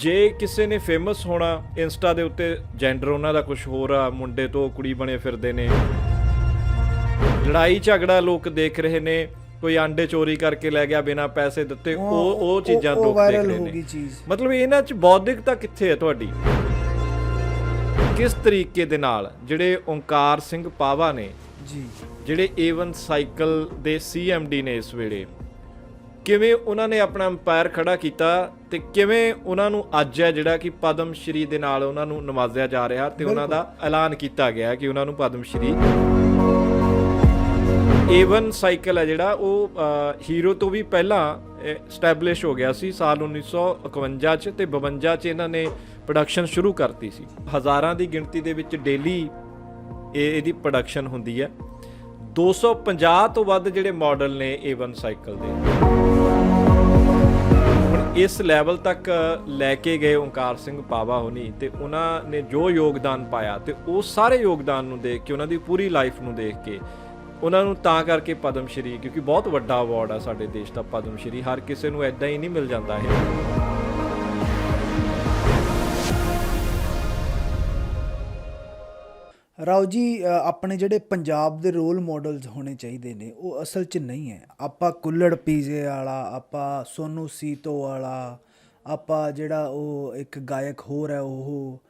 ਜੇ ਕਿਸੇ ਨੇ ਫੇਮਸ ਹੋਣਾ ਇੰਸਟਾ ਦੇ ਉੱਤੇ ਜੈਂਡਰ ਉਹਨਾਂ ਦਾ ਕੁਝ ਹੋਰ ਆ ਮੁੰਡੇ ਤੋਂ ਕੁੜੀ ਬਣੇ ਫਿਰਦੇ ਨੇ। ਲੜਾਈ ਝਗੜਾ ਲੋਕ ਦੇਖ ਰਹੇ ਨੇ ਕੋਈ ਆਂਡੇ ਚੋਰੀ ਕਰਕੇ ਲੈ ਗਿਆ ਬਿਨਾਂ ਪੈਸੇ ਦਿੱਤੇ ਉਹ ਉਹ ਚੀਜ਼ਾਂ ਲੋਕ ਦੇਖ ਰਹੇ ਨੇ। ਮਤਲਬ ਇਹਨਾਂ 'ਚ ਬੌਧਿਕਤਾ ਕਿੱਥੇ ਹੈ ਤੁਹਾਡੀ? ਕਿਸ ਤਰੀਕੇ ਦੇ ਨਾਲ ਜਿਹੜੇ ਓਂਕਾਰ ਸਿੰਘ ਪਾਵਾ ਨੇ ਜੀ। ਜਿਹੜੇ A1 ਸਾਈਕਲ ਦੇ CMD ਨੇ ਇਸ ਵੇਲੇ ਕਿਵੇਂ ਉਹਨਾਂ ਨੇ ਆਪਣਾ ਅੰਪਾਇਰ ਖੜਾ ਕੀਤਾ ਤੇ ਕਿਵੇਂ ਉਹਨਾਂ ਨੂੰ ਅੱਜ ਹੈ ਜਿਹੜਾ ਕਿ ਪਦਮ ਸ਼੍ਰੀ ਦੇ ਨਾਲ ਉਹਨਾਂ ਨੂੰ ਨਵਾਜ਼ਿਆ ਜਾ ਰਿਹਾ ਤੇ ਉਹਨਾਂ ਦਾ ਐਲਾਨ ਕੀਤਾ ਗਿਆ ਕਿ ਉਹਨਾਂ ਨੂੰ ਪਦਮ ਸ਼੍ਰੀ A1 ਸਾਈਕਲ ਹੈ ਜਿਹੜਾ ਉਹ ਹੀਰੋ ਤੋਂ ਵੀ ਪਹਿਲਾਂ ਸਟੈਬਲਿਸ਼ ਹੋ ਗਿਆ ਸੀ ਸਾਲ 1951 ਚ ਤੇ 52 ਚ ਇਹਨਾਂ ਨੇ ਪ੍ਰੋਡਕਸ਼ਨ ਸ਼ੁਰੂ ਕਰਤੀ ਸੀ। ਹਜ਼ਾਰਾਂ ਦੀ ਗਿਣਤੀ ਦੇ ਵਿੱਚ ਡੇਲੀ ਇਹ ਇਹਦੀ ਪ੍ਰੋਡਕਸ਼ਨ ਹੁੰਦੀ ਹੈ। 250 ਤੋਂ ਵੱਧ ਜਿਹੜੇ ਮਾਡਲ ਨੇ A1 ਸਾਈਕਲ ਦੇ। ਇਸ ਲੈਵਲ ਤੱਕ ਲੈ ਕੇ ਗਏ ਓਂਕਾਰ ਸਿੰਘ ਪਾਵਾ ਹੋਣੀ ਤੇ ਉਹਨਾਂ ਨੇ ਜੋ ਯੋਗਦਾਨ ਪਾਇਆ ਤੇ ਉਹ ਸਾਰੇ ਯੋਗਦਾਨ ਨੂੰ ਦੇਖ ਕੇ, ਉਹਨਾਂ ਦੀ ਪੂਰੀ ਲਾਈਫ ਨੂੰ ਦੇਖ ਕੇ ਉਹਨਾਂ ਨੂੰ ਤਾਂ ਕਰਕੇ ਪਦਮ ਸ਼੍ਰੀ, ਕਿਉਂਕਿ ਬਹੁਤ ਵੱਡਾ ਅਵਾਰਡ ਆ ਸਾਡੇ ਦੇਸ਼ ਦਾ ਪਦਮ ਸ਼੍ਰੀ, ਹਰ ਕਿਸੇ ਨੂੰ ਐਦਾਂ ਹੀ ਨਹੀਂ ਮਿਲ ਜਾਂਦਾ ਇਹ। ਰਾਓ ਜੀ ਆਪਣੇ ਜਿਹੜੇ ਪੰਜਾਬ ਦੇ ਰੋਲ ਮਾਡਲਸ ਹੋਣੇ ਚਾਹੀਦੇ ਨੇ, ਉਹ ਅਸਲ 'ਚ ਨਹੀਂ ਹੈ। ਆਪਾਂ ਕੁੱਲੜ ਪੀਜ਼ੇ ਵਾਲਾ, ਆਪਾਂ ਸੋਨੂ ਸੀਤੋ ਵਾਲਾ, ਆਪਾਂ ਜਿਹੜਾ ਉਹ ਇੱਕ ਗਾਇਕ ਹੋਰ ਹੈ ਉਹ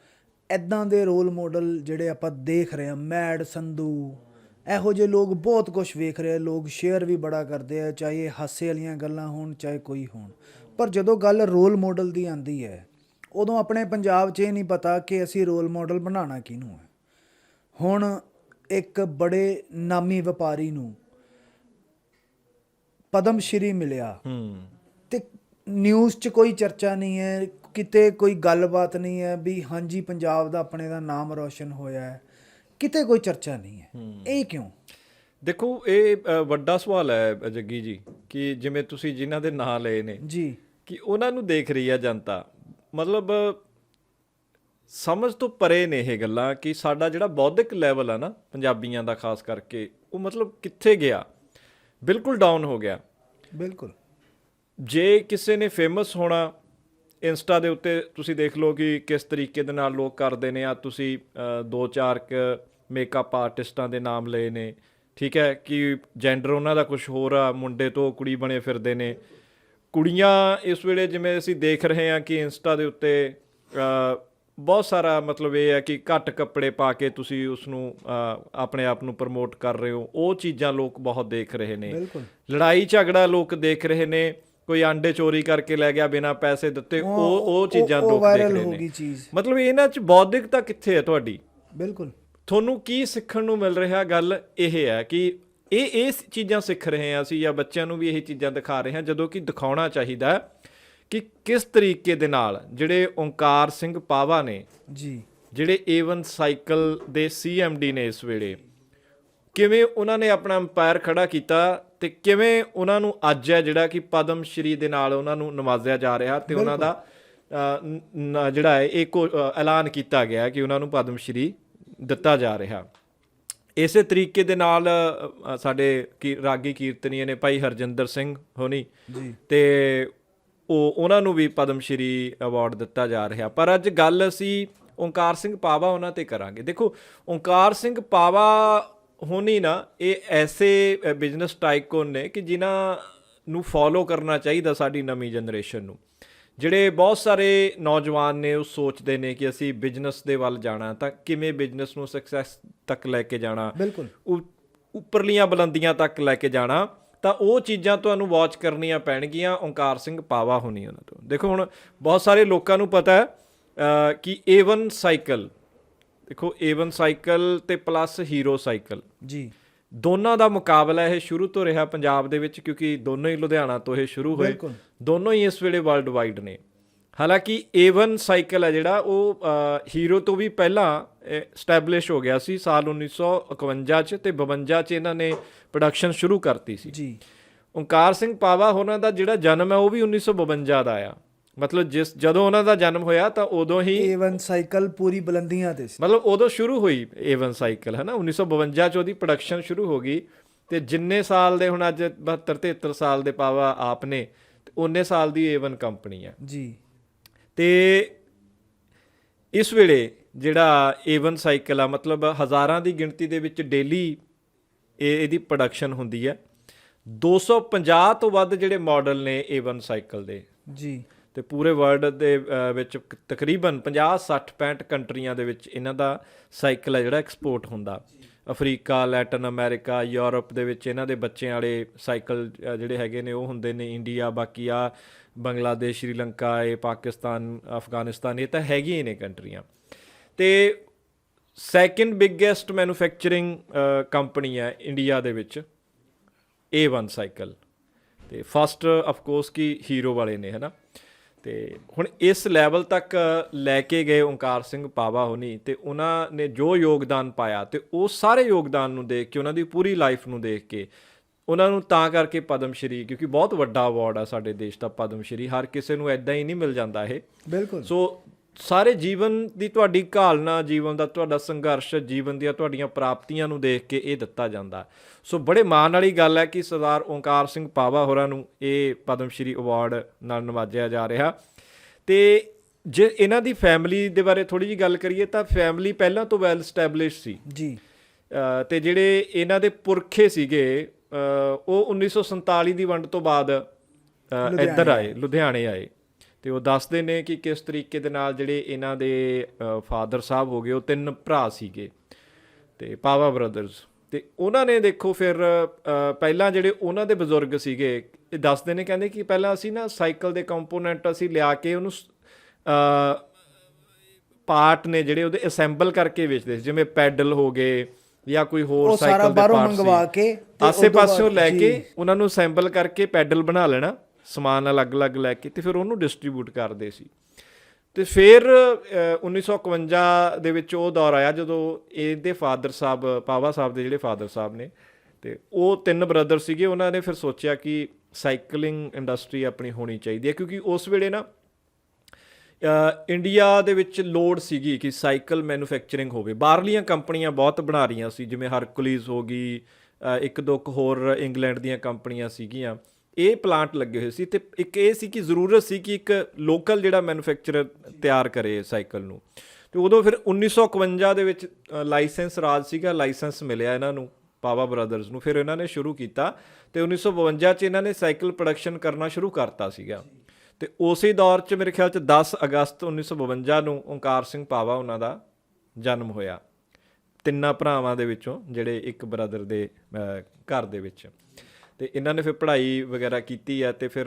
ਐਦਾਂ ਦੇ ਰੋਲ ਮਾਡਲ ਜਿਹੜੇ ਆਪਾਂ ਦੇਖ ਰਹੇ ਹਾਂ, ਮੈਡ, ਸੰਧੂ, ਇਹੋ ਜਿਹੇ ਲੋਕ ਬਹੁਤ ਕੁਝ ਵੇਖ ਰਹੇ ਆ, ਲੋਕ ਸ਼ੇਅਰ ਵੀ ਬੜਾ ਕਰਦੇ ਆ, ਚਾਹੇ ਹਾਸੇ ਵਾਲੀਆਂ ਗੱਲਾਂ ਹੋਣ, ਚਾਹੇ ਕੋਈ ਹੋਣ। ਪਰ ਜਦੋਂ ਗੱਲ ਰੋਲ ਮਾਡਲ ਦੀ ਆਂਦੀ ਹੈ, ਉਦੋਂ ਆਪਣੇ ਪੰਜਾਬ 'ਚ ਇਹ ਨਹੀਂ ਪਤਾ ਕਿ ਅਸੀਂ ਰੋਲ ਮਾਡਲ ਬਣਾਉਣਾ ਕਿਹਨੂੰ ਹੈ। ਹੁਣ ਇੱਕ ਬੜੇ ਨਾਮੀ ਵਪਾਰੀ ਨੂੰ ਪਦਮ ਸ਼੍ਰੀ ਮਿਲਿਆ। ਹੂੰ। ਤੇ ਨਿਊਜ਼ 'ਚ ਕੋਈ ਚਰਚਾ ਨਹੀਂ ਹੈ ਕਿਤੇ ਕੋਈ ਗੱਲਬਾਤ ਨਹੀਂ ਹੈ ਵੀ ਹਾਂਜੀ ਪੰਜਾਬ ਦਾ ਆਪਣੇ ਦਾ ਨਾਮ ਰੌਸ਼ਨ ਹੋਇਆ ਹੈ। ਕਿਤੇ ਕੋਈ ਚਰਚਾ ਨਹੀਂ ਹੈ। ਇਹ ਕਿਉਂ? ਦੇਖੋ ਇਹ ਵੱਡਾ ਸਵਾਲ ਹੈ ਜੱਗੀ ਜੀ ਕਿ ਜਿਵੇਂ ਤੁਸੀਂ ਜਿਨ੍ਹਾਂ ਦੇ ਨਾਂ ਲਏ ਨੇ ਜੀ। ਕਿ ਉਹਨਾਂ ਨੂੰ ਦੇਖ ਰਹੀ ਆ ਜਨਤਾ। ਮਤਲਬ ਸਮਝ ਤੋਂ ਪਰੇ ਨੇ ਇਹ ਗੱਲਾਂ ਕਿ ਸਾਡਾ ਜਿਹੜਾ ਬੌਧਿਕ ਲੈਵਲ ਆ ਨਾ ਪੰਜਾਬੀਆਂ ਦਾ ਖਾਸ ਕਰਕੇ ਉਹ ਮਤਲਬ ਕਿੱਥੇ ਗਿਆ? ਬਿਲਕੁਲ ਡਾਊਨ ਹੋ ਗਿਆ। ਬਿਲਕੁਲ। ਜੇ ਕਿਸੇ ਨੇ ਫੇਮਸ ਹੋਣਾ ਇੰਸਟਾ ਦੇ ਉੱਤੇ ਤੁਸੀਂ ਦੇਖ ਲਓ ਕਿ ਕਿਸ ਤਰੀਕੇ ਦੇ ਨਾਲ ਲੋਕ ਕਰਦੇ ਨੇ ਆ ਤੁਸੀਂ ਦੋ ਚਾਰ ਕ ਮੇਕਅਪ ਆਰਟਿਸਟਾਂ ਦੇ ਨਾਮ ਲਏ ਨੇ ਠੀਕ ਹੈ ਕਿ ਜੈਂਡਰ ਉਹਨਾਂ ਦਾ ਕੁਝ ਹੋਰ ਆ ਮੁੰਡੇ ਤੋਂ ਕੁੜੀ ਬਣੇ ਫਿਰਦੇ ਨੇ। ਕੁੜੀਆਂ ਇਸ ਵੇਲੇ ਜਿਵੇਂ ਅਸੀਂ ਦੇਖ ਰਹੇ ਹਾਂ ਕਿ ਇੰਸਟਾ ਦੇ ਉੱਤੇ ਬਹੁਤ ਸਾਰਾ ਮਤਲਬ ਇਹ ਹੈ ਕਿ ਘੱਟ ਕੱਪੜੇ ਪਾ ਕੇ ਤੁਸੀਂ ਉਸ ਨੂੰ ਆਪਣੇ ਆਪ ਨੂੰ ਪ੍ਰਮੋਟ ਕਰ ਰਹੇ ਹੋ। ਉਹ ਚੀਜ਼ਾਂ ਲੋਕ ਬਹੁਤ ਦੇਖ ਰਹੇ ਨੇ। ਲੜਾਈ ਝਗੜਾ ਲੋਕ ਦੇਖ ਰਹੇ ਨੇ। ਕੋਈ ਆਂਡੇ ਚੋਰੀ ਕਰਕੇ ਲੈ ਗਿਆ ਬਿਨਾਂ ਪੈਸੇ ਦਿੱਤੇ ਉਹ ਉਹ ਚੀਜ਼ਾਂ ਲੋਕ ਦੇਖ ਰਹੇ ਨੇ। ਮਤਲਬ ਇਹਨਾਂ 'ਚ ਬੌਧਿਕਤਾ ਕਿੱਥੇ ਹੈ ਤੁਹਾਡੀ? ਬਿਲਕੁਲ। ਤੁਹਾਨੂੰ ਕੀ ਸਿੱਖਣ ਨੂੰ ਮਿਲ ਰਿਹਾ? ਗੱਲ ਇਹ ਹੈ ਕਿ ਇਹ ਇਹ ਚੀਜ਼ਾਂ ਸਿੱਖ ਰਹੇ ਹਾਂ ਅਸੀਂ ਜਾਂ ਬੱਚਿਆਂ ਨੂੰ ਵੀ ਇਹ ਚੀਜ਼ਾਂ ਦਿਖਾ ਰਹੇ ਹਾਂ ਜਦੋਂ ਕਿ ਦਿਖਾਉਣਾ ਚਾਹੀਦਾ ਹੈ। ਕਿ ਕਿਸ ਤਰੀਕੇ ਦੇ ਨਾਲ ਜਿਹੜੇ ਓਂਕਾਰ ਸਿੰਘ ਪਾਵਾ ਨੇ ਜੀ। ਜਿਹੜੇ A1 ਸਾਈਕਲ ਦੇ CMD ਨੇ ਇਸ ਵੇਲੇ ਕਿਵੇਂ ਉਹਨਾਂ ਨੇ ਆਪਣਾ ਅੰਪਾਇਰ ਖੜਾ ਕੀਤਾ ਤੇ ਕਿਵੇਂ ਉਹਨਾਂ ਨੂੰ ਅੱਜ ਹੈ ਜਿਹੜਾ ਕਿ ਪਦਮ ਸ਼੍ਰੀ ਦੇ ਨਾਲ ਉਹਨਾਂ ਨੂੰ ਨਵਾਜ਼ਿਆ ਜਾ ਰਿਹਾ ਤੇ ਉਹਨਾਂ ਦਾ ਜਿਹੜਾ ਹੈ ਇਹ ਕੋ- ਅ, ਐਲਾਨ ਕੀਤਾ ਗਿਆ ਕਿ ਉਹਨਾਂ ਨੂੰ ਪਦਮ ਸ਼੍ਰੀ ਦਿੱਤਾ ਜਾ ਰਿਹਾ। ਇਸੇ ਤਰੀਕੇ ਦੇ ਨਾਲ ਸਾਡੇ ਕੀ ਰਾਗੀ ਕੀਰਤਨੀਏ ਨੇ ਭਾਈ ਹਰਜਿੰਦਰ ਸਿੰਘ ਹੋਣੀ ਜੀ। ਤੇ ਉਹ ਉਹਨਾਂ ਨੂੰ ਵੀ ਪਦਮ ਸ਼੍ਰੀ ਅਵਾਰਡ ਦਿੱਤਾ ਜਾ ਰਿਹਾ। ਪਰ ਅੱਜ ਗੱਲ ਅਸੀਂ ਓਂਕਾਰ ਸਿੰਘ ਪਾਵਾ ਉਹਨਾਂ ਤੇ ਕਰਾਂਗੇ। ਦੇਖੋ ਓਂਕਾਰ ਸਿੰਘ ਪਾਵਾ ਹੋਣੀ ਨਾ ਇਹ ਐਸੇ ਬਿਜ਼ਨਸ ਟਾਈਕਨ ਨੇ ਕਿ ਜਿਨ੍ਹਾਂ ਨੂੰ ਫੋਲੋ ਕਰਨਾ ਚਾਹੀਦਾ ਸਾਡੀ ਨਵੀਂ ਜਨਰੇਸ਼ਨ ਨੂੰ। ਜਿਹੜੇ ਬਹੁਤ ਸਾਰੇ ਨੌਜਵਾਨ ਨੇ ਉਹ ਸੋਚਦੇ ਨੇ ਕਿ ਅਸੀਂ ਬਿਜ਼ਨਸ ਦੇ ਵੱਲ ਜਾਣਾ ਤਾਂ ਕਿਵੇਂ ਬਿਜ਼ਨਸ ਨੂੰ ਸਕਸੈਸ ਤੱਕ ਲੈ ਕੇ ਜਾਣਾ। ਬਿਲਕੁਲ। ਉੱਪਰਲੀਆਂ ਬੁਲੰਦੀਆਂ ਤੱਕ ਲੈ ਕੇ ਜਾਣਾ। ਤਾਂ ਉਹ ਚੀਜ਼ਾਂ ਤੁਹਾਨੂੰ ਵਾਚ ਕਰਨੀਆਂ ਪੈਣਗੀਆਂ ਓਂਕਾਰ ਸਿੰਘ ਪਾਵਾ ਹੋਣੀ ਉਹਨਾਂ ਤੋਂ। ਦੇਖੋ ਹੁਣ ਬਹੁਤ ਸਾਰੇ ਲੋਕਾਂ ਨੂੰ ਪਤਾ ਹੈ ਕਿ A1 ਸਾਈਕਲ ਦੇਖੋ A1 ਸਾਈਕਲ ਤੇ ਪਲੱਸ ਹੀਰੋ ਸਾਈਕਲ ਜੀ। ਦੋਨਾਂ ਦਾ ਮੁਕਾਬਲਾ ਇਹ ਸ਼ੁਰੂ ਤੋਂ ਰਿਹਾ ਪੰਜਾਬ ਦੇ ਵਿੱਚ ਕਿਉਂਕਿ ਦੋਨੋਂ ਹੀ ਲੁਧਿਆਣਾ ਤੋਂ ਇਹ ਸ਼ੁਰੂ ਹੋਏ। ਦੋਨੋਂ ਹੀ ਇਸ ਵੇਲੇ ਵਰਲਡ ਵਾਈਡ ਨੇ। ਹਾਲਾਂਕਿ A1 ਸਾਈਕਲ ਹੈ ਜਿਹੜਾ ਉਹ ਹੀਰੋ ਤੋਂ ਵੀ ਪਹਿਲਾਂ ਸਟੈਬਲਿਸ਼ ਹੋ ਗਿਆ ਸੀ ਸਾਲ 1951 ਚ ਤੇ 52 ਚ ਇਹਨਾਂ ਨੇ ਪ੍ਰੋਡਕਸ਼ਨ ਸ਼ੁਰੂ ਕਰਤੀ ਸੀ। ਜੀ। ਓਂਕਾਰ ਸਿੰਘ ਪਾਵਾ ਉਹਨਾਂ ਦਾ ਜਿਹੜਾ ਜਨਮ ਹੈ ਉਹ ਵੀ 1952 ਦਾ ਆ। ਮਤਲਬ ਜਿਸ ਜਦੋਂ ਉਹਨਾਂ ਦਾ ਜਨਮ ਹੋਇਆ ਤਾਂ ਉਦੋਂ ਹੀ A1 ਸਾਈਕਲ ਪੂਰੀ ਬੁਲੰਦੀਆਂ ਤੇ ਸੀ। ਮਤਲਬ ਉਦੋਂ ਸ਼ੁਰੂ ਹੋਈ A1 ਸਾਈਕਲ ਹੈ ਨਾ 1952 ਚ ਉਹਦੀ ਪ੍ਰੋਡਕਸ਼ਨ ਸ਼ੁਰੂ ਹੋ ਗਈ ਤੇ ਜਿੰਨੇ ਸਾਲ ਦੇ ਹੁਣ ਅੱਜ 72 73 ਸਾਲ ਦੇ ਪਾਵਾ ਆਪ ਨੇ ਤੇ ਉਹਨੇ ਸਾਲ ਦੀ A1 ਕੰਪਨੀ ਹੈ ਜੀ। ਤੇ ਇਸ ਵੇਲੇ ਜਿਹੜਾ A1 ਸਾਈਕਲ ਆ ਮਤਲਬ ਹਜ਼ਾਰਾਂ ਦੀ ਗਿਣਤੀ ਦੇ ਵਿੱਚ ਡੇਲੀ ਇਹ ਇਹਦੀ ਪ੍ਰੋਡਕਸ਼ਨ ਹੁੰਦੀ ਹੈ 250 ਤੋਂ ਵੱਧ ਜਿਹੜੇ ਮਾਡਲ ਨੇ A1 ਸਾਈਕਲ ਦੇ। ਜੀ। ਤੇ ਪੂਰੇ ਵਰਲਡ ਦੇ ਵਿੱਚ ਤਕਰੀਬਨ 50 60 65 ਕੰਟਰੀਆਂ ਦੇ ਵਿੱਚ ਇਹਨਾਂ ਦਾ ਸਾਈਕਲ ਹੈ ਜਿਹੜਾ ਐਕਸਪੋਰਟ ਹੁੰਦਾ। ਅਫਰੀਕਾ, ਲੈਟਨ ਅਮਰੀਕਾ, ਯੂਰਪ ਦੇ ਵਿੱਚ ਇਹਨਾਂ ਦੇ ਬੱਚਿਆਂ ਵਾਲੇ ਸਾਈਕਲ ਜਿਹੜੇ ਹੈਗੇ ਨੇ, ਉਹ ਹੁੰਦੇ ਨੇ ਇੰਡੀਆ, ਬਾਕੀ ਆ ਬੰਗਲਾਦੇਸ਼, ਸ਼੍ਰੀਲੰਕਾ, ਇਹ ਪਾਕਿਸਤਾਨ, ਅਫਗਾਨਿਸਤਾਨ, ਇਹ ਤਾਂ ਹੈਗੀਆਂ ਹੀ ਨੇ ਕੰਟਰੀਆਂ। ਤੇ ਸੈਕੰਡ ਬਿਗੇਸਟ ਮੈਨੂਫੈਕਚਰਿੰਗ ਕੰਪਨੀ ਹੈ ਇੰਡੀਆ ਦੇ ਵਿੱਚ A1 ਸਾਈਕਲ। ਤੇ ਫਸਟ ਆਫ ਕੋਰਸ ਕੀ ਹੀਰੋ ਵਾਲੇ ਨੇ, ਹਨਾ? ਤੇ ਹੁਣ ਇਸ ਲੈਵਲ ਤੱਕ ਲੈ ਕੇ ਗਏ ਓਂਕਾਰ ਸਿੰਘ ਪਾਵਾ ਹੋਣੀ ਤੇ ਉਹਨਾਂ ਨੇ ਜੋ ਯੋਗਦਾਨ ਪਾਇਆ ਤੇ ਉਹ ਸਾਰੇ ਯੋਗਦਾਨ ਨੂੰ ਦੇਖ ਕੇ ਉਹਨਾਂ ਦੀ ਪੂਰੀ ਲਾਈਫ ਨੂੰ ਦੇਖ ਕੇ ਉਹਨਾਂ ਨੂੰ ਤਾਂ ਕਰਕੇ ਪਦਮ ਸ਼੍ਰੀ ਕਿਉਂਕਿ ਬਹੁਤ ਵੱਡਾ ਅਵਾਰਡ ਆ ਸਾਡੇ ਦੇਸ਼ ਦਾ ਪਦਮ ਸ਼੍ਰੀ ਹਰ ਕਿਸੇ ਨੂੰ ਐਦਾਂ ਹੀ ਨਹੀਂ ਮਿਲ ਜਾਂਦਾ ਇਹ। ਬਿਲਕੁਲ। ਸੋ ਸਾਰੇ ਜੀਵਨ ਦੀ ਤੁਹਾਡੀ ਘਾਲਣਾ ਜੀਵਨ ਦਾ ਤੁਹਾਡਾ ਸੰਘਰਸ਼ ਜੀਵਨ ਦੀਆਂ ਤੁਹਾਡੀਆਂ ਪ੍ਰਾਪਤੀਆਂ ਨੂੰ ਦੇਖ ਕੇ ਇਹ ਦਿੱਤਾ ਜਾਂਦਾ। ਸੋ ਬੜੇ ਮਾਣ ਵਾਲੀ ਗੱਲ ਹੈ ਕਿ ਸਰਦਾਰ ਓਂਕਾਰ ਸਿੰਘ ਪਾਵਾ ਹੋਰਾਂ ਨੂੰ ਇਹ ਪਦਮ ਸ਼੍ਰੀ ਅਵਾਰਡ ਨਾਲ ਨਵਾਜਿਆ ਜਾ ਰਿਹਾ। ਤੇ ਜੇ ਇਹਨਾਂ ਦੀ ਫੈਮਿਲੀ ਦੇ ਬਾਰੇ ਥੋੜੀ ਜੀ ਗੱਲ ਕਰੀਏ ਤਾਂ ਫੈਮਿਲੀ ਪਹਿਲਾਂ ਤੋਂ ਵੈਲ ਸਟੈਬਲਿਸ਼ ਸੀ। ਜੀ। ਤੇ ਜਿਹੜੇ ਇਹਨਾਂ ਦੇ ਪੁਰਖੇ ਸੀਗੇ ਉਹ 1947 ਦੀ ਵੰਡ ਤੋਂ ਬਾਅਦ ਇੱਧਰ ਆਏ। ਲੁਧਿਆਣੇ ਆਏ। ਤੇ ਉਹ ਦੱਸਦੇ ਨੇ ਕਿ ਕਿਸ ਤਰੀਕੇ ਦੇ ਨਾਲ ਜਿਹੜੇ ਇਹਨਾਂ ਦੇ ਫਾਦਰ ਸਾਹਿਬ ਹੋ ਗਏ ਉਹ ਤਿੰਨ ਭਰਾ ਸੀਗੇ ਤੇ ਪਾਵਾ ਬ੍ਰਦਰਸ। ਤੇ ਉਹਨਾਂ ਨੇ ਦੇਖੋ ਫਿਰ ਪਹਿਲਾਂ ਜਿਹੜੇ ਉਹਨਾਂ ਦੇ ਬਜ਼ੁਰਗ ਸੀਗੇ ਇਹ ਦੱਸਦੇ ਨੇ ਕਹਿੰਦੇ ਕਿ ਪਹਿਲਾਂ ਅਸੀਂ ਨਾ ਸਾਈਕਲ ਦੇ ਕੰਪੋਨੈਂਟ ਅਸੀਂ ਲਿਆ ਕੇ ਉਹਨੂੰ ਪਾਰਟ ਨੇ ਜਿਹੜੇ ਉਹਦੇ ਅਸੈਂਬਲ ਕਰਕੇ ਵੇਚਦੇ ਸੀ ਜਿਵੇਂ ਪੈਡਲ ਹੋ ਗਏ ਜਾਂ ਕੋਈ ਹੋਰ ਸਾਈਕਲ ਦੇ ਪਾਰਟ ਆਸੇ ਪਾਸਿਓਂ ਲੈ। ਕੇ ਉਹਨਾਂ ਨੂੰ ਅਸੈਂਬਲ ਕਰਕੇ ਪੈਡਲ ਬਣਾ ਲੈਣਾ। ਸਮਾਨ ਅਲੱਗ-ਅਲੱਗ ਲੈ ਕੇ ਤੇ ਫਿਰ ਉਹਨੂੰ ਡਿਸਟ੍ਰੀਬਿਊਟ ਕਰਦੇ ਸੀ। ਤੇ ਫਿਰ ਅ, 1951 ਦੇ ਵਿੱਚ ਉਹ ਦੌਰ ਆਇਆ ਜਦੋਂ ਇਹਦੇ ਫਾਦਰ ਸਾਹਿਬ ਪਾਵਾ ਸਾਹਿਬ ਦੇ ਜਿਹੜੇ ਫਾਦਰ ਸਾਹਿਬ ਨੇ ਤੇ ਉਹ ਤਿੰਨ ਬ੍ਰਦਰ ਸੀਗੇ। ਉਹਨਾਂ ਨੇ ਫਿਰ ਸੋਚਿਆ ਕਿ ਸਾਈਕਲਿੰਗ ਇੰਡਸਟਰੀ ਆਪਣੀ ਹੋਣੀ ਚਾਹੀਦੀ ਹੈ ਕਿਉਂਕਿ ਉਸ ਵੇਲੇ ਨਾ ਇੰਡੀਆ ਦੇ ਵਿੱਚ ਲੋੜ ਸੀਗੀ ਕਿ ਸਾਈਕਲ ਮੈਨੂਫੈਕਚਰਿੰਗ ਹੋਵੇ। ਬਾਹਰਲੀਆਂ ਕੰਪਨੀਆਂ ਬਹੁਤ ਬਣਾ ਰਹੀਆਂ ਸੀ ਜਿਵੇਂ ਹਰਕੁਲੀਜ਼ ਹੋ ਗਈ ਇੱਕ ਦੋ ਕੁ ਹੋਰ ਇੰਗਲੈਂਡ ਦੀਆਂ ਕੰਪਨੀਆਂ ਸੀਗੀਆਂ। ਇਹ ਪਲਾਂਟ ਲੱਗੇ ਹੋਏ ਸੀ ਤੇ ਇੱਕ ਇਹ ਸੀ ਕਿ ਜ਼ਰੂਰਤ ਸੀ ਕਿ ਇੱਕ ਲੋਕਲ ਜਿਹੜਾ ਮੈਨੂਫੈਕਚਰਰ ਤਿਆਰ ਕਰੇ ਸਾਈਕਲ ਨੂੰ। ਤੇ ਉਦੋਂ ਫਿਰ 1951 ਦੇ ਵਿੱਚ ਲਾਇਸੈਂਸ ਰਾਜ ਸੀਗਾ ਲਾਇਸੈਂਸ ਮਿਲਿਆ ਇਹਨਾਂ ਨੂੰ ਪਾਵਾ ਬ੍ਰਦਰਜ਼ ਨੂੰ। ਫਿਰ ਇਹਨਾਂ ਨੇ ਸ਼ੁਰੂ ਕੀਤਾ ਤੇ 1952 ਚ ਇਹਨਾਂ ਨੇ ਸਾਈਕਲ ਪ੍ਰੋਡਕਸ਼ਨ ਕਰਨਾ ਸ਼ੁਰੂ ਕਰਤਾ ਸੀਗਾ। ਤੇ ਉਸੇ ਦੌਰ 'ਚ ਮੇਰੇ ਖਿਆਲ 'ਚ 10 ਅਗਸਤ 1952 ਨੂੰ ਓਂਕਾਰ ਸਿੰਘ ਪਾਵਾ ਉਹਨਾਂ ਦਾ ਜਨਮ ਹੋਇਆ। ਤਿੰਨਾਂ ਭਰਾਵਾਂ ਦੇ ਵਿੱਚੋਂ ਜਿਹੜੇ ਇੱਕ ਬ੍ਰਦਰ ਦੇ ਘਰ ਦੇ ਵਿੱਚ। ਤੇ ਇਹਨਾਂ ਨੇ ਫਿਰ ਪੜ੍ਹਾਈ ਵਗੈਰਾ ਕੀਤੀ ਹੈ ਤੇ ਫਿਰ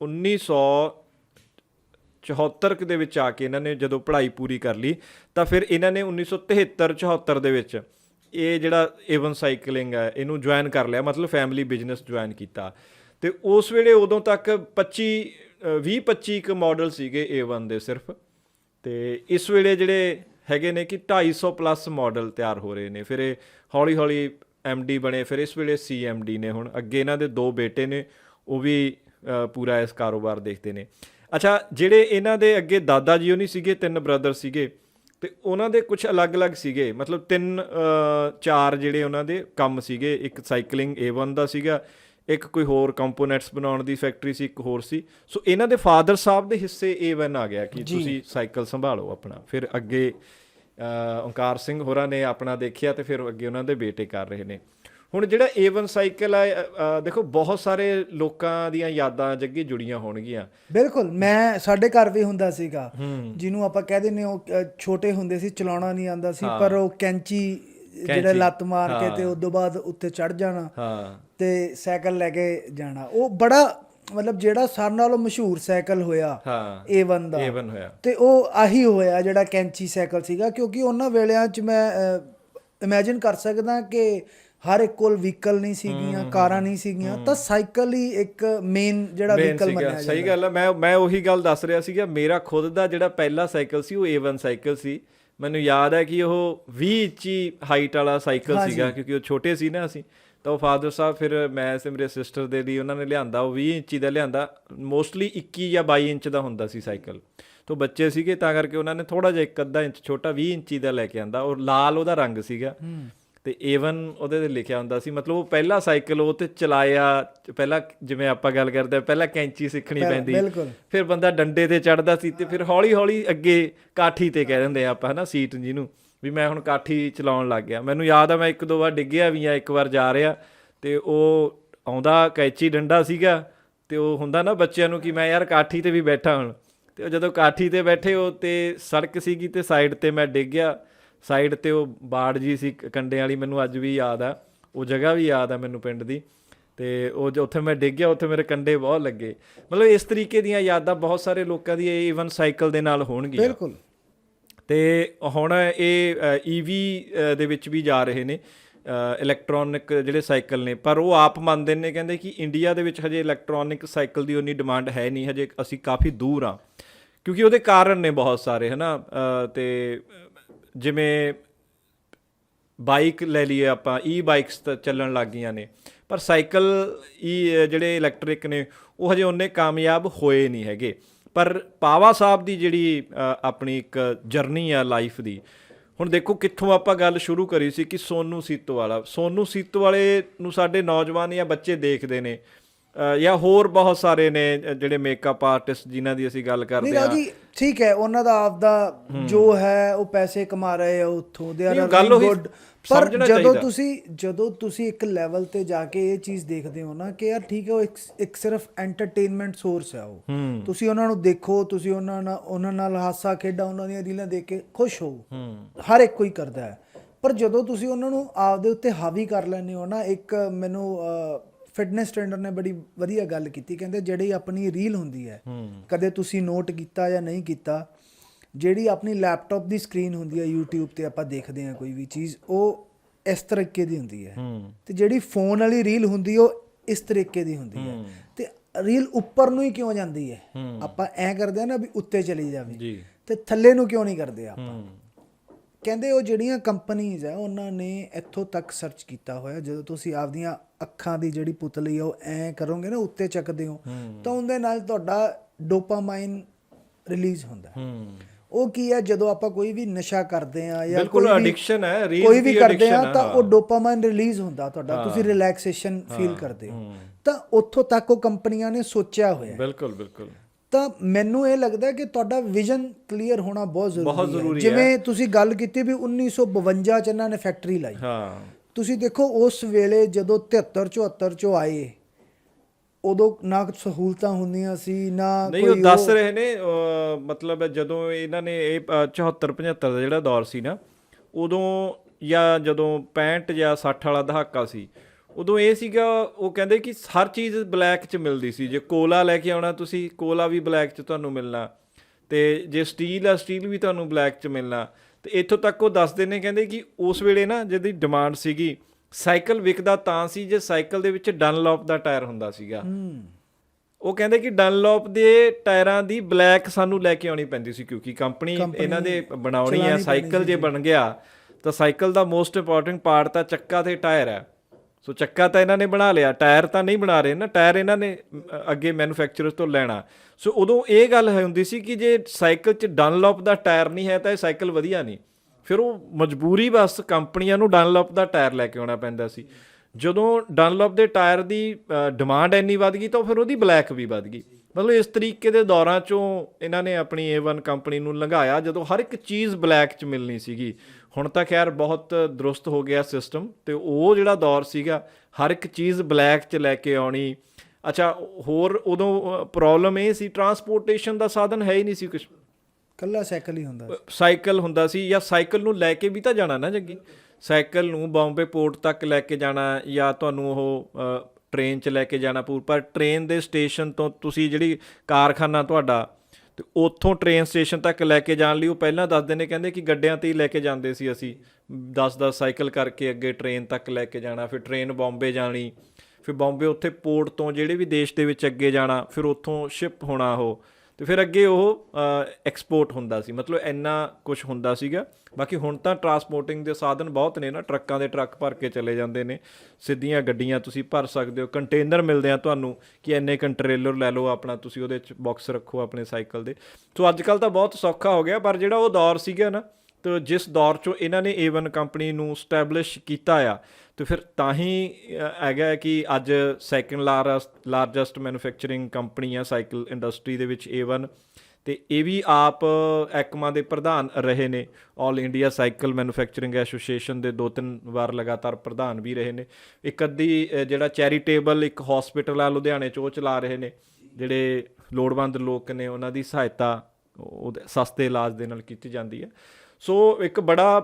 1974 ਕੁ ਦੇ ਵਿੱਚ ਆ ਕੇ ਇਹਨਾਂ ਨੇ ਜਦੋਂ ਪੜ੍ਹਾਈ ਪੂਰੀ ਕਰ ਲਈ, ਤਾਂ ਫਿਰ ਇਹਨਾਂ ਨੇ 1973 74 ਦੇ ਵਿੱਚ ਇਹ ਜਿਹੜਾ ਏਵਨ ਸਾਈਕਲਿੰਗ ਹੈ ਇਹਨੂੰ ਜੁਆਇਨ ਕਰ ਲਿਆ, ਮਤਲਬ ਫੈਮਿਲੀ ਬਿਜ਼ਨਸ ਜੁਆਇਨ ਕੀਤਾ। ਤੇ ਉਸ ਵੇਲੇ ਉਦੋਂ ਤੱਕ 25 20 25 ਕ ਮਾਡਲ ਸੀਗੇ A1 ਦੇ ਸਿਰਫ। ਤੇ ਇਸ ਵੇਲੇ ਜਿਹੜੇ ਹੈਗੇ ਨੇ ਕਿ 250 ਪਲੱਸ ਮਾਡਲ ਤਿਆਰ ਹੋ ਰਹੇ ਨੇ। ਫਿਰ ਇਹ ਹੌਲੀ ਹੌਲੀ MD ਬਣੇ ਫਿਰ ਇਸ ਵੇਲੇ CMD ਨੇ ਹੁਣ। ਅੱਗੇ ਇਹਨਾਂ ਦੇ ਦੋ ਬੇਟੇ ਨੇ ਉਹ ਵੀ ਪੂਰਾ ਇਸ ਕਾਰੋਬਾਰ ਦੇਖਦੇ ਨੇ। ਅੱਛਾ ਜਿਹੜੇ ਇਹਨਾਂ ਦੇ ਅੱਗੇ ਦਾਦਾ ਜੀ ਉਹ ਨਹੀਂ ਸੀਗੇ ਤਿੰਨ ਬ੍ਰਦਰ ਸੀਗੇ ਤੇ ਉਹਨਾਂ ਦੇ ਕੁਝ ਅਲੱਗ-ਅਲੱਗ ਸੀਗੇ। ਮਤਲਬ ਤਿੰਨ ਚਾਰ ਜਿਹੜੇ ਉਹਨਾਂ ਦੇ ਕੰਮ ਸੀਗੇ ਇੱਕ ਸਾਈਕਲਿੰਗ A1 ਦਾ ਸੀਗਾ ਇੱਕ ਕੋਈ ਹੋਰ ਕੰਪੋਨੈਂਟਸ ਬਣਾਉਣ ਦੀ ਫੈਕਟਰੀ ਸੀ ਇੱਕ ਹੋਰ ਸੀ। ਸੋ ਇਹਨਾਂ ਦੇ ਫਾਦਰ ਸਾਹਿਬ ਦੇ ਹਿੱਸੇ A1 ਆ ਗਿਆ ਕਿ ਤੁਸੀਂ ਸਾਈਕਲ ਸੰਭਾਲੋ ਆਪਣਾ। ਫਿਰ ਅੱਗੇ ਓਂਕਾਰ ਸਿੰਘ ਹੋਰਾਂ ਨੇ ਆਪਣਾ ਦੇਖਿਆ ਤੇ ਫਿਰ ਅੱਗੇ ਉਹਨਾਂ ਦੇ ਬੇਟੇ ਕਰ ਰਹੇ ਨੇ। ਹੁਣ ਜਿਹੜਾ A1 ਸਾਈਕਲ ਆ ਦੇਖੋ ਬਹੁਤ ਸਾਰੇ ਲੋਕਾਂ ਦੀਆਂ ਯਾਦਾਂ ਜੱਗੇ ਜੁੜੀਆਂ ਹੋਣਗੀਆਂ। ਬਿਲਕੁਲ ਮੈਂ ਸਾਡੇ ਘਰ ਵੀ ਹੁੰਦਾ ਸੀਗਾ। ਜਿਹਨੂੰ ਆਪਾਂ ਕਹਿ ਦਿੰਦੇ ਉਹ ਛੋਟੇ ਹੁੰਦੇ ਸੀ ਚਲਾਉਣਾ ਨਹੀਂ ਆਂਦਾ ਸੀ ਪਰ ਉਹ ਕੈਂਚੀ ਜਿਹੜਾ ਲੱਤ ਮਾਰ ਕੇ ਤੇ ਉਸ ਤੋਂ ਬਾਅਦ ਉੱਤੇ ਚੜ ਜਾਣਾ ਹਾਂ। ਤੇ ਸਾਈਕਲ ਲੈ ਕੇ ਜਾਣਾ। ਉਹ ਬੜਾ ਮਤਲਬ ਜਿਹੜਾ ਸਾਰਿਆਂ ਨਾਲੋਂ ਮਸ਼ਹੂਰ ਸਾਈਕਲ ਹੋਇਆ ਹਾਂ A1 ਦਾ। A1 ਹੋਇਆ। ਤੇ ਉਹ ਆਹੀ ਹੋਇਆ ਜਿਹੜਾ ਕੈਂਚੀ ਸਾਈਕਲ ਸੀਗਾ ਕਿਉਂਕਿ ਉਹਨਾਂ ਵੇਲਿਆਂ 'ਚ ਮੈਂ ਇਮੇਜਿਨ ਕਰ ਸਕਦਾ ਕਿ ਹਰ ਇੱਕ ਕੋਲ ਵਹੀਕਲ ਨਹੀਂ ਸੀਗੀਆਂ ਕਾਰਾਂ ਨਹੀਂ ਸੀਗੀਆਂ ਤਾਂ ਸਾਈਕਲ ਹੀ ਇੱਕ ਮੇਨ ਜਿਹੜਾ ਵਹੀਕਲ ਮੰਨਿਆ ਸਹੀ ਗੱਲ ਹੈ ਮੈਂ ਮੈਂ ਉਹੀ ਗੱਲ ਦੱਸ ਰਿਹਾ ਸੀਗਾ ਮੇਰਾ ਖੁਦ ਦਾ ਜਿਹੜਾ ਪਹਿਲਾ ਸਾਈਕਲ ਸੀ ਉਹ A1 ਸਾਈਕਲ ਸੀ। ਮੈਨੂੰ ਯਾਦ ਹੈ ਕਿ ਉਹ 20 ਇੰਚੀ ਹਾਈਟ ਵਾਲਾ ਸਾਈਕਲ ਸੀਗਾ ਕਿਉਂਕਿ ਉਹ ਛੋਟੇ ਸੀ ਨਾ ਅਸੀਂ। ਤਾਂ ਉਹ ਫਾਦਰ ਸਾਹਿਬ ਫਿਰ ਮੈਂ ਤੇ ਮੇਰੇ ਸਿਸਟਰ ਦੇ ਲਈ ਉਹਨਾਂ ਨੇ ਲਿਆਂਦਾ ਉਹ 20 ਇੰਚੀ ਦਾ ਲਿਆਂਦਾ ਮੋਸਟਲੀ 21 ਜਾਂ 22 ਇੰਚ ਦਾ ਹੁੰਦਾ ਸੀ ਸਾਈਕਲ। ਤੋਂ ਬੱਚੇ ਸੀਗੇ ਤਾਂ ਕਰਕੇ ਉਹਨਾਂ ਨੇ ਥੋੜਾ ਜਿਹਾ ਇੱਕ ਅੱਧਾ ਇੰਚ ਛੋਟਾ 20 ਇੰਚੀ ਦਾ ਲੈ ਕੇ ਆਂਦਾ ਔਰ ਲਾਲ ਉਹਦਾ ਰੰਗ ਸੀਗਾ। ਤੇ A1 ਉਹਦੇ ਤੇ ਲਿਖਿਆ ਹੁੰਦਾ ਸੀ ਮਤਲਬ ਉਹ ਪਹਿਲਾ ਸਾਈਕਲ ਉਹ ਤੇ ਚਲਾਇਆ ਪਹਿਲਾਂ ਜਿਵੇਂ ਆਪਾਂ ਗੱਲ ਕਰਦੇ ਆ ਪਹਿਲਾਂ ਕੈਂਚੀ ਸਿੱਖਣੀ ਪੈਂਦੀ। ਫਿਰ ਬੰਦਾ ਡੰਡੇ ਤੇ ਚੜਦਾ ਸੀ ਤੇ ਫਿਰ ਹੌਲੀ ਹੌਲੀ ਅੱਗੇ ਕਾਠੀ ਤੇ ਕਹਿ ਦਿੰਦੇ ਆ ਆਪਾਂ ਹਨਾ ਸੀਟ ਜਿਹਨੂੰ। ਵੀ ਮੈਂ ਹੁਣ ਕਾਠੀ ਚਲਾਉਣ ਲੱਗ ਗਿਆ। ਮੈਨੂੰ ਯਾਦ ਆ, ਮੈਂ ਇੱਕ ਦੋ ਵਾਰ ਡਿੱਗਿਆ ਵੀ ਆ, ਇੱਕ ਵਾਰ ਜਾ ਰਿਹਾ ਤੇ ਉਹ ਆਉਂਦਾ, ਕੈਚੀ ਡੰਡਾ ਸੀਗਾ ਤੇ ਉਹ ਹੁੰਦਾ ਨਾ ਬੱਚਿਆਂ ਨੂੰ ਕਿ ਮੈਂ ਯਾਰ ਕਾਠੀ ਤੇ ਵੀ ਬੈਠਾ ਹੁਣ। ਤੇ ਉਹ ਜਦੋਂ ਕਾਠੀ ਤੇ ਬੈਠੇ, ਉਹ ਤੇ ਸੜਕ ਸੀਗੀ ਤੇ ਸਾਈਡ ਤੇ ਮੈਂ ਡਿੱਗ ਗਿਆ ਸਾਈਡ ਤੇ ਉਹ ਬਾੜ ਜੀ ਸੀ ਕੰਡੇ ਵਾਲੀ ਮੈਨੂੰ ਅੱਜ ਵੀ ਯਾਦ ਆ। ਉਹ ਜਗ੍ਹਾ ਵੀ ਯਾਦ ਆ ਮੈਨੂੰ ਪਿੰਡ ਦੀ। ਤੇ ਉਹ ਜੋ ਉੱਥੇ ਮੈਂ ਡਿੱਗ ਗਿਆ ਉੱਥੇ ਮੇਰੇ ਕੰਡੇ ਬਹੁਤ ਲੱਗੇ। ਮਤਲਬ ਇਸ ਤਰੀਕੇ ਦੀਆਂ ਯਾਦਾਂ ਬਹੁਤ ਸਾਰੇ ਲੋਕਾਂ ਦੀ ਈਵਨ ਸਾਈਕਲ ਦੇ ਨਾਲ ਹੋਣਗੀਆਂ। ਬਿਲਕੁਲ। ਤੇ ਹੁਣ ਇਹ ਈਵੀ ਦੇ ਵਿੱਚ ਵੀ ਜਾ ਰਹੇ ਨੇ ਇਲੈਕਟ੍ਰੋਨਿਕ ਜਿਹੜੇ ਸਾਈਕਲ ਨੇ। ਪਰ ਉਹ ਆਪ ਮੰਨਦੇ ਨੇ ਕਹਿੰਦੇ ਕਿ ਇੰਡੀਆ ਦੇ ਵਿੱਚ ਹਜੇ ਇਲੈਕਟ੍ਰੋਨਿਕ ਸਾਈਕਲ ਦੀ ਉਨੀ ਡਿਮਾਂਡ ਹੈ ਨਹੀਂ ਹਜੇ ਅਸੀਂ ਕਾਫੀ ਦੂਰ ਆ। ਕਿਉਂਕਿ ਉਹਦੇ ਕਾਰਨ ਨੇ ਬਹੁਤ ਸਾਰੇ ਹਨਾ? ਅ, ਤੇ ਜਿਵੇਂ ਬਾਈਕ ਲੈ ਲਈਏ ਆਪਾਂ ਈ ਬਾਈਕਸ ਤਾਂ ਚੱਲਣ ਲੱਗ ਗਈਆਂ ਨੇ। ਪਰ ਸਾਈਕਲ ਈ e, ਜਿਹੜੇ ਇਲੈਕਟ੍ਰਿਕ ਨੇ ਉਹ ਹਜੇ ਉਹਨੇ ਕਾਮਯਾਬ ਹੋਏ ਨਹੀਂ ਹੈਗੇ। ਪਰ ਪਾਵਾ ਸਾਹਿਬ ਦੀ ਜਿਹੜੀ ਆਪਣੀ ਇੱਕ ਜਰਨੀ ਆ ਲਾਈਫ ਦੀ ਹੁਣ ਦੇਖੋ ਕਿੱਥੋਂ ਆਪਾਂ ਗੱਲ ਸ਼ੁਰੂ ਕਰੀ ਸੀ ਕਿ ਸੋਨੂ ਸੀਤੋ ਵਾਲਾ ਸੋਨੂ ਸੀਤੋ ਵਾਲੇ ਨੂੰ ਸਾਡੇ ਨੌਜਵਾਨ ਜਾਂ ਬੱਚੇ ਦੇਖਦੇ ਨੇ ਜਾਂ ਹੋਰ ਬਹੁਤ ਸਾਰੇ ਨੇ ਜਿਹੜੇ ਮੇਕਅਪ ਆਰਟਿਸਟ ਜਿਨ੍ਹਾਂ ਦੀ ਅਸੀਂ ਗੱਲ ਨਹੀਂ ਕਰਦੇ ਹਾਂ। ਰਾਜੀ ਠੀਕ ਹੈ ਉਹਨਾਂ ਦਾ ਆਪਦਾ ਜੋ ਹੈ ਉਹ ਪੈਸੇ ਕਮਾ ਰਹੇ ਆ ਉੱਥੋਂ ਦੇ ਨਹੀਂ, ਆਰ ਗੁੱਡ ਪਰ ਜਦੋਂ। ਤੁਸੀਂ ਜਦੋਂ ਤੁਸੀਂ ਇੱਕ ਲੈਵਲ ਤੇ ਜਾ ਕੇ ਇਹ ਚੀਜ਼ ਦੇਖਦੇ ਹੋ ਨਾ ਕਿ ਯਾਰ ਠੀਕ ਹੈ ਉਹ ਇੱਕ ਇੱਕ ਸਿਰਫ ਐਂਟਰਟੇਨਮੈਂਟ ਸੋਰਸ ਹੈ ਉਹ। ਤੁਸੀਂ ਉਹਨਾਂ ਨੂੰ ਦੇਖੋ ਤੁਸੀਂ ਉਹਨਾਂ ਨਾਲ ਉਹਨਾਂ ਨਾਲ ਹਾਸਾ ਖੇਡਾ ਉਹਨਾਂ ਦੀਆਂ ਰੀਲਾਂ ਦੇਖ ਕੇ ਖੁਸ਼ ਹੋ। ਹਰ ਇੱਕ ਕੋਈ ਕਰਦਾ ਹੈ। ਪਰ ਜਦੋਂ ਤੁਸੀਂ ਉਹਨਾਂ ਨੂੰ ਆਪਦੇ ਉੱਤੇ ਹਾਵੀ ਕਰ ਲੈਂਦੇ ਹੋ ਨਾ ਇੱਕ ਮੈਨੂੰ ਫਿਟਨੈਸ ਟ੍ਰੇਨਰ ਨੇ ਬੜੀ ਵਧੀਆ ਗੱਲ ਕੀਤੀ ਕਹਿੰਦੇ ਜਿਹੜੀ ਆਪਣੀ ਰੀਲ ਹੁੰਦੀ ਹੈ ਕਦੇ ਤੁਸੀਂ ਨੋਟ ਕੀਤਾ ਜਾਂ ਨਹੀਂ ਕੀਤਾ ਜਿਹੜੀ ਆਪਣੀ ਲੈਪਟਾਪ ਦੀ ਸਕਰੀਨ ਹੁੰਦੀ ਹੈ YouTube ਤੇ ਆਪਾਂ ਦੇਖਦੇ ਹਾਂ ਕੋਈ ਵੀ ਚੀਜ਼ ਉਹ ਇਸ ਤਰੀਕੇ ਦੀ ਹੁੰਦੀ ਹੈ। ਤੇ ਜਿਹੜੀ ਫੋਨ ਵਾਲੀ ਰੀਲ ਹੁੰਦੀ ਉਹ ਇਸ ਤਰੀਕੇ ਦੀ ਹੁੰਦੀ ਹੈ। ਤੇ ਰੀਲ ਉੱਪਰ ਨੂੰ ਹੀ ਕਿਉਂ ਜਾਂਦੀ ਹੈ? ਆਪਾਂ ਐ ਕਰਦੇ ਆ ਨਾ ਵੀ ਉੱਤੇ ਚਲੀ ਜਾਵੇ। ਤੇ ਥੱਲੇ ਨੂੰ ਕਿਉਂ ਨਹੀਂ ਕਰਦੇ ਆਪਾਂ? ਕਹਿੰਦੇ ਉਹ ਜਿਹੜੀਆਂ ਕੰਪਨੀਆਂ ਆ ਉਹਨਾਂ ਨੇ ਇੱਥੋਂ ਤੱਕ ਸਰਚ ਕੀਤਾ ਹੋਇਆ ਜਦੋਂ ਤੁਸੀਂ ਆਪਦੀਆਂ ਅੱਖਾਂ ਦੀ ਜਿਹੜੀ ਪੁਤਲੀ ਆ ਉਹ ਐ ਕਰੋਗੇ ਨਾ ਉੱਤੇ ਚੱਕਦੇ ਹੋ ਤਾਂ ਉਹਦੇ ਨਾਲ ਤੁਹਾਡਾ ਡੋਪਾਮਾਈਨ ਰਿਲੀਜ਼ ਹੁੰਦਾ। ਹੈ। ਉਹ ਕੀ ਹੈ ਜਦੋਂ ਆਪਾਂ ਕੋਈ ਵੀ ਨਸ਼ਾ ਕਰਦੇ ਆ ਜਾਂ ਬਿਲਕੁਲ ਕੋਈ ਵੀ addiction ਹੈ, reels ਕੋਈ ਵੀ ਕਰਦੇ ਆ। ਤਾਂ ਉਹ। ਡੋਪਾਮਾਈਨ ਰਿਲੀਜ਼ ਹੁੰਦਾ ਤੁਹਾਡਾ ਤੁਸੀਂ ਰਿਲੈਕਸੇਸ਼ਨ ਫੀਲ ਕਰਦੇ ਹੋ। ਤਾਂ ਉੱਥੋਂ ਤੱਕ ਉਹ ਕੰਪਨੀਆਂ ਨੇ ਸੋਚਿਆ ਹੋਇਆ। ਬਿਲਕੁਲ ਬਿਲਕੁਲ। ਤਾਂ ਮੈਨੂੰ ਇਹ ਲੱਗਦਾ ਕਿ ਤੁਹਾਡਾ ਵਿਜ਼ਨ ਕਲੀਅਰ ਹੋਣਾ ਬਹੁਤ ਜ਼ਰੂਰੀ ਹੈ। ਜਿਵੇਂ ਤੁਸੀਂ ਗੱਲ ਕੀਤੀ ਵੀ 1952 ਚ ਇਹਨਾਂ ਨੇ ਫੈਕਟਰੀ ਲਾਈ। ਹਾਂ। ਤੁਸੀਂ ਦੇਖੋ ਉਸ ਵੇਲੇ ਜਦੋਂ 73 74 ਚੋਂ ਆਏ ਉਦੋਂ ਨਾ ਸਹੂਲਤਾਂ ਹੁੰਦੀਆਂ ਸੀ ਨਾ ਨਹੀਂ ਉਹ ਦੱਸ ਰਹੇ ਨੇ ਮਤਲਬ ਜਦੋਂ ਇਹਨਾਂ ਨੇ ਇਹ ਅਹ, 74 75 ਦਾ ਜਿਹੜਾ ਦੌਰ ਸੀ ਨਾ ਉਦੋਂ ਜਾਂ ਜਦੋਂ 65 ਜਾਂ 60 ਵਾਲਾ ਦਹਾਕਾ ਸੀ ਉਦੋਂ ਇਹ ਸੀਗਾ ਉਹ ਕਹਿੰਦੇ ਕਿ ਹਰ ਚੀਜ਼ ਬਲੈਕ 'ਚ ਮਿਲਦੀ ਸੀ ਜੇ ਕੋਲਾ ਲੈ ਕੇ ਆਉਣਾ ਤੁਸੀਂ ਕੋਲਾ ਵੀ ਬਲੈਕ 'ਚ ਤੁਹਾਨੂੰ ਮਿਲਣਾ ਤੇ ਜੇ ਸਟੀਲ ਆ ਸਟੀਲ ਵੀ ਤੁਹਾਨੂੰ ਬਲੈਕ 'ਚ ਮਿਲਣਾ ਤੇ ਇੱਥੋਂ ਤੱਕ ਉਹ ਦੱਸਦੇ ਨੇ ਕਹਿੰਦੇ ਕਿ ਉਸ ਵੇਲੇ ਨਾ ਜਿਹਦੀ ਡਿਮਾਂਡ ਸੀਗੀ ਸਾਈਕਲ ਵਿਕਦਾ ਤਾਂ ਸੀ ਜੇ ਸਾਈਕਲ ਦੇ ਵਿੱਚ ਡਨਲੌਪ ਦਾ ਟਾਇਰ ਹੁੰਦਾ ਸੀਗਾ। ਉਹ ਕਹਿੰਦੇ ਕਿ ਡਨਲੌਪ ਦੇ ਟਾਇਰਾਂ ਦੀ ਬਲੈਕ ਸਾਨੂੰ ਲੈ ਕੇ ਆਉਣੀ ਪੈਂਦੀ ਸੀ ਕਿਉਂਕਿ ਕੰਪਨੀ ਇਹਨਾਂ ਦੇ ਬਣਾਉਣੀ ਆ ਸਾਈਕਲ ਜੇ ਬਣ ਗਿਆ ਤਾਂ ਸਾਈਕਲ ਦਾ ਮੋਸਟ ਇੰਪੋਰਟੈਂਟ ਪਾਰਟ ਤਾਂ ਚੱਕਾ ਤੇ ਟਾਇਰ ਹੈ। ਸੋ ਚੱਕਾ ਤਾਂ ਇਹਨਾਂ ਨੇ ਬਣਾ ਲਿਆ ਟਾਇਰ ਤਾਂ ਨਹੀਂ ਬਣਾ ਰਹੇ ਨਾ ਟਾਇਰ ਇਹਨਾਂ ਨੇ ਅੱਗੇ ਮੈਨੂਫੈਕਚਰਰ ਤੋਂ ਲੈਣਾ। ਸੋ ਉਦੋਂ ਇਹ ਗੱਲ ਹੁੰਦੀ ਸੀ ਕਿ ਜੇ ਸਾਈਕਲ 'ਚ ਡਨਲੌਪ ਦਾ ਟਾਇਰ ਨਹੀਂ ਹੈ ਤਾਂ ਇਹ ਸਾਈਕਲ ਵਧੀਆ ਨਹੀਂ। ਫਿਰ ਉਹ ਮਜਬੂਰੀ ਬਸ ਕੰਪਨੀਆਂ ਨੂੰ ਡਨਲੌਪ ਦਾ ਟਾਇਰ ਲੈ ਕੇ ਆਉਣਾ ਪੈਂਦਾ ਸੀ। ਜਦੋਂ ਡਨਲੌਪ ਦੇ ਟਾਇਰ ਦੀ ਡਿਮਾਂਡ ਇੰਨੀ ਵੱਧ ਗਈ ਤਾਂ ਫਿਰ ਉਹਦੀ ਬਲੈਕ ਵੀ ਵੱਧ ਗਈ। ਮਤਲਬ ਇਸ ਤਰੀਕੇ ਦੇ ਦੌਰਾਂ ਚੋਂ ਇਹਨਾਂ ਨੇ ਆਪਣੀ A1 ਕੰਪਨੀ ਨੂੰ ਲੰਘਾਇਆ ਜਦੋਂ ਹਰ ਇੱਕ ਚੀਜ਼ ਬਲੈਕ 'ਚ ਮਿਲਣੀ ਸੀਗੀ। ਹੁਣ ਤਾਂ ਖੈਰ ਬਹੁਤ ਦਰੁਸਤ ਹੋ ਗਿਆ ਸਿਸਟਮ ਤੇ ਉਹ ਜਿਹੜਾ ਦੌਰ ਸੀਗਾ, ਹਰ ਇੱਕ ਚੀਜ਼ ਬਲੈਕ 'ਚ ਲੈ ਕੇ ਆਉਣੀ। ਅੱਛਾ, ਹੋਰ ਉਦੋਂ ਪ੍ਰੋਬਲਮ ਇਹ ਸੀ ਟਰਾਂਸਪੋਰਟੇਸ਼ਨ ਦਾ ਸਾਧਨ ਹੈ ਹੀ ਨਹੀਂ ਸੀ ਕੁਝ ਕੱਲਾ ਸਾਈਕਲ ਹੀ ਹੁੰਦਾ ਸਾਈਕਲ ਹੁੰਦਾ ਸੀ ਜਾਂ ਸਾਈਕਲ ਨੂੰ ਲੈ ਕੇ ਵੀ ਤਾਂ ਜਾਣਾ ਨਾ ਜੱਗੀ। ਸਾਈਕਲ ਨੂੰ ਬੰਬੇ ਪੋਰਟ ਤੱਕ ਲੈ ਕੇ ਜਾਣਾ ਜਾਂ ਤੁਹਾਨੂੰ ਉਹ ਟ੍ਰੇਨ 'ਚ ਲੈ ਕੇ ਜਾਣਾ ਪੂਰ ਪਰ ਟ੍ਰੇਨ ਦੇ ਸਟੇਸ਼ਨ ਤੋਂ ਤੁਸੀਂ ਜਿਹੜੀ ਕਾਰਖਾਨਾ ਤੁਹਾਡਾ, ਤੇ ਉੱਥੋਂ ਟ੍ਰੇਨ ਸਟੇਸ਼ਨ ਤੱਕ ਲੈ ਕੇ ਜਾਣ ਲਈ ਉਹ ਪਹਿਲਾਂ ਦੱਸਦੇ ਨੇ ਕਹਿੰਦੇ ਕਿ ਗੱਡਿਆਂ ਤੇ ਹੀ ਲੈ ਕੇ ਜਾਂਦੇ ਸੀ ਅਸੀਂ। 10-10 ਸਾਈਕਲ ਕਰਕੇ ਅੱਗੇ ਟ੍ਰੇਨ ਤੱਕ ਲੈ ਕੇ ਜਾਣਾ, ਫਿਰ ਟ੍ਰੇਨ ਬੰਬੇ ਜਾਣੀ, ਫਿਰ ਬੰਬੇ ਉੱਥੇ ਪੋਰਟ ਤੋਂ ਜਿਹੜੇ ਵੀ ਦੇਸ਼ ਦੇ ਵਿੱਚ ਅੱਗੇ ਜਾਣਾ, ਫਿਰ ਉੱਥੋਂ ਸ਼ਿਪ ਹੋਣਾ ਉਹ। ਤੇ ਫਿਰ ਅੱਗੇ ਉਹ ਐਕਸਪੋਰਟ ਹੁੰਦਾ ਸੀ। ਮਤਲਬ ਇੰਨਾ ਕੁਝ ਹੁੰਦਾ ਸੀਗਾ। ਬਾਕੀ ਹੁਣ ਤਾਂ ਟਰਾਂਸਪੋਰਟਿੰਗ ਦੇ ਸਾਧਨ ਬਹੁਤ ਨੇ ਨਾ। ਟਰੱਕਾਂ ਦੇ ਟਰੱਕ ਭਰ ਕੇ ਚਲੇ ਜਾਂਦੇ ਨੇ। ਸਿੱਧੀਆਂ ਗੱਡੀਆਂ ਤੁਸੀਂ ਭਰ ਸਕਦੇ ਹੋ। ਕੰਟੇਨਰ ਮਿਲਦੇ ਆ ਤੁਹਾਨੂੰ ਕਿ ਇੰਨੇ ਕੰਟਰੇਲਰ ਲੈ ਲਓ ਆਪਣਾ, ਤੁਸੀਂ ਉਹਦੇ ਚ ਬਾਕਸ ਰੱਖੋ ਆਪਣੇ ਸਾਈਕਲ ਦੇ। ਸੋ ਅੱਜ ਕੱਲ ਤਾਂ ਬਹੁਤ ਸੌਖਾ ਹੋ ਗਿਆ, ਪਰ ਜਿਹੜਾ ਉਹ ਦੌਰ ਸੀਗਾ ਨਾ ਤੇ ਜਿਸ ਦੌਰ 'ਚੋਂ ਇਹਨਾਂ ਨੇ A1 ਕੰਪਨੀ ਨੂੰ ਸਟੈਬਲਿਸ਼ ਕੀਤਾ ਆ, ਤੇ ਫਿਰ ਤਾਂ ਹੀ ਹੈਗਾ ਕਿ ਅੱਜ ਸੈਕੰਡ ਲਾਰਜੈਸਟ ਮੈਨੂਫੈਕਚਰਿੰਗ ਕੰਪਨੀ ਆ ਸਾਈਕਲ ਇੰਡਸਟਰੀ ਦੇ ਵਿੱਚ A1 ਤੇ ਇਹ ਵੀ ਆਪ ਐਕਮਾ ਦੇ ਪ੍ਰਧਾਨ ਰਹੇ ਨੇ। 올 ਇੰਡੀਆ ਸਾਈਕਲ ਮੈਨੂਫੈਕਚਰਿੰਗ ਐਸੋਸੀਏਸ਼ਨ ਦੇ ਦੋ ਤਿੰਨ ਵਾਰ ਲਗਾਤਾਰ ਪ੍ਰਧਾਨ ਵੀ ਰਹੇ ਨੇ। ਇੱਕ ਅੱਧੀ ਜਿਹੜਾ ਚੈਰੀਟੇਬਲ ਇੱਕ ਹਸਪੀਟਲ ਆ ਲੁਧਿਆਣੇ 'ਚ, ਉਹ ਚਲਾ ਰਹੇ ਨੇ। ਜਿਹੜੇ ਲੋੜਵੰਦ ਲੋਕ ਨੇ, ਉਹਨਾਂ ਦੀ ਸਹਾਇਤਾ ਉਹਦੇ ਸਸਤੇ ਇਲਾਜ ਦੇ ਨਾਲ ਕੀਤੀ ਜਾਂਦੀ ਹੈ ਸੋ ਇੱਕ ਬੜਾ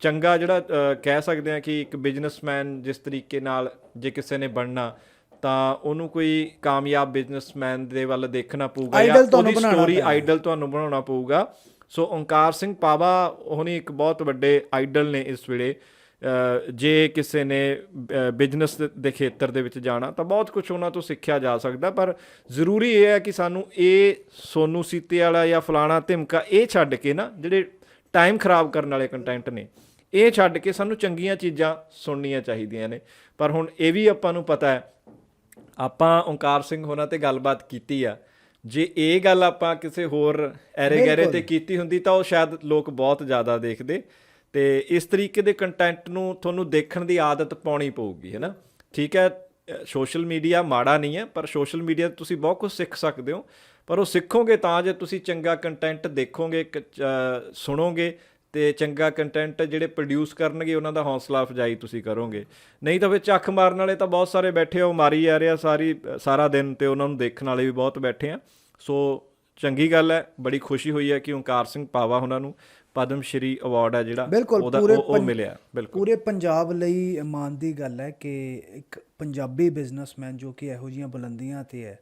ਚੰਗਾ ਜਿਹੜਾ ਕਹਿ ਸਕਦੇ ਆ ਕਿ ਇੱਕ ਬਿਜ਼ਨਸਮੈਨ ਜਿਸ ਤਰੀਕੇ ਨਾਲ ਜੇ ਕਿਸੇ ਨੇ ਬਣਨਾ ਤਾਂ ਉਹਨੂੰ ਕੋਈ ਕਾਮਯਾਬ ਬਿਜ਼ਨਸਮੈਨ ਦੇ ਵੱਲ ਦੇਖਣਾ ਪਊਗਾ ਤੁਹਾਨੂੰ ਉਹਦੀ ਸਟੋਰੀ। ਆਈਡਲ ਤੁਹਾਨੂੰ ਬਣਾਉਣਾ ਪਊਗਾ ਸੋ ਓਂਕਾਰ ਸਿੰਘ ਪਾਵਾ ਉਹਨੀ ਇੱਕ ਬਹੁਤ ਵੱਡੇ ਆਈਡਲ ਨੇ ਇਸ ਵੇਲੇ ਜੇ ਕਿਸੇ ਨੇ ਬਿਜ਼ਨਸ ਦੇ ਖੇਤਰ ਦੇ ਵਿੱਚ ਜਾਣਾ ਤਾਂ ਬਹੁਤ ਕੁਝ ਉਹਨਾਂ ਤੋਂ ਸਿੱਖਿਆ ਜਾ ਸਕਦਾ ਪਰ ਜ਼ਰੂਰੀ ਇਹ ਹੈ ਕਿ ਸਾਨੂੰ ਇਹ ਸੋਨੂ ਸੀਤੇ ਵਾਲਾ ਜਾਂ ਫਲਾਣਾ ਧਿਮਕਾ ਇਹ ਛੱਡ ਕੇ ਨਾ ਜਿਹੜੇ ਟਾਈਮ ਖਰਾਬ ਕਰਨ ਵਾਲੇ ਕੰਟੈਂਟ ਨੇ ਇਹ ਛੱਡ ਕੇ ਸਾਨੂੰ ਚੰਗੀਆਂ ਚੀਜ਼ਾਂ ਸੁਣਨੀਆਂ ਚਾਹੀਦੀਆਂ ਨੇ ਪਰ ਹੁਣ ਇਹ ਵੀ ਆਪਾਂ ਨੂੰ ਪਤਾ ਹੈ ਆਪਾਂ ਓਂਕਾਰ ਸਿੰਘ ਹੋਣਾ ਤੇ ਗੱਲਬਾਤ ਕੀਤੀ ਆ ਜੇ ਇਹ ਗੱਲ ਆਪਾਂ ਕਿਸੇ ਹੋਰ ਐਰੇ ਗੈਰੇ। ਤੇ ਕੀਤੀ ਹੁੰਦੀ ਤਾਂ ਉਹ ਸ਼ਾਇਦ ਲੋਕ ਬਹੁਤ ਜ਼ਿਆਦਾ ਦੇਖਦੇ ਤੇ ਇਸ ਤਰੀਕੇ ਦੇ ਕੰਟੈਂਟ ਨੂੰ ਤੁਹਾਨੂੰ ਦੇਖਣ ਦੀ ਆਦਤ ਪਾਉਣੀ ਪਊਗੀ, ਹੈ ਨਾ? ਠੀਕ ਹੈ ਸੋਸ਼ਲ ਮੀਡੀਆ ਮਾੜਾ ਨਹੀਂ ਹੈ, ਪਰ ਸੋਸ਼ਲ ਮੀਡੀਆ ਤੋਂ ਤੁਸੀਂ ਬਹੁਤ ਕੁਝ ਸਿੱਖ ਸਕਦੇ ਹੋ। ਪਰ ਉਹ ਸਿੱਖੋਗੇ ਤਾਂ ਜੇ ਤੁਸੀਂ ਚੰਗਾ ਕੰਟੈਂਟ ਦੇਖੋਗੇ, ਕ- ਸੁਣੋਗੇ, ਤੇ ਚੰਗਾ ਕੰਟੈਂਟ ਜਿਹੜੇ ਪ੍ਰੋਡਿਊਸ ਕਰਨਗੇ, ਉਹਨਾਂ ਦਾ ਹੌਸਲਾ ਅਫਜਾਈ ਤੁਸੀਂ ਕਰੋਗੇ। ਨਹੀਂ ਤਾਂ ਫਿਰ ਚੱਖ ਮਾਰਨ ਵਾਲੇ ਤਾਂ ਬਹੁਤ ਸਾਰੇ ਬੈਠੇ ਆ, ਉਹ ਮਾਰੀ ਜਾ ਰਿਹਾ ਸਾਰੀ, ਸਾਰਾ ਦਿਨ ਤੇ ਉਹਨਾਂ ਨੂੰ ਦੇਖਣ ਵਾਲੇ ਵੀ ਬਹੁਤ ਬੈਠੇ ਆ। ਸੋ ਚੰਗੀ ਗੱਲ ਹੈ, ਬੜੀ ਖੁਸ਼ੀ ਹੋਈ ਹੈ ਕਿ ਓਂਕਾਰ ਸਿੰਘ ਪਾਵਾ ਉਹਨਾਂ ਨੂੰ। ਪਦਮ ਸ਼੍ਰੀ ਅਵਾਰਡ ਹੈ ਜਿਹੜਾ ਉਹਦਾ ਉਹ ਮਿਲਿਆ ਬਿਲਕੁਲ ਪੂਰੇ ਪੰਜਾਬ ਲਈ ਮਾਣ ਦੀ ਗੱਲ ਹੈ ਕਿ ਇੱਕ ਪੰਜਾਬੀ ਬਿਜ਼ਨਸਮੈਨ ਜੋ ਕਿ ਇਹੋ ਜੀਆਂ ਬੁਲੰਦੀਆਂ ਤੇ ਹੈ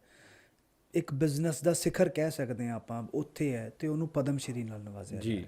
ਇੱਕ ਬਿਜ਼ਨਸ ਦਾ ਸਿਖਰ ਕਹਿ ਸਕਦੇ ਹਾਂ ਆਪਾਂ ਉੱਥੇ ਹੈ ਤੇ ਉਹਨੂੰ ਪਦਮ ਸ਼੍ਰੀ ਨਾਲ ਨਵਾਜ਼ਿਆ ਜੀ।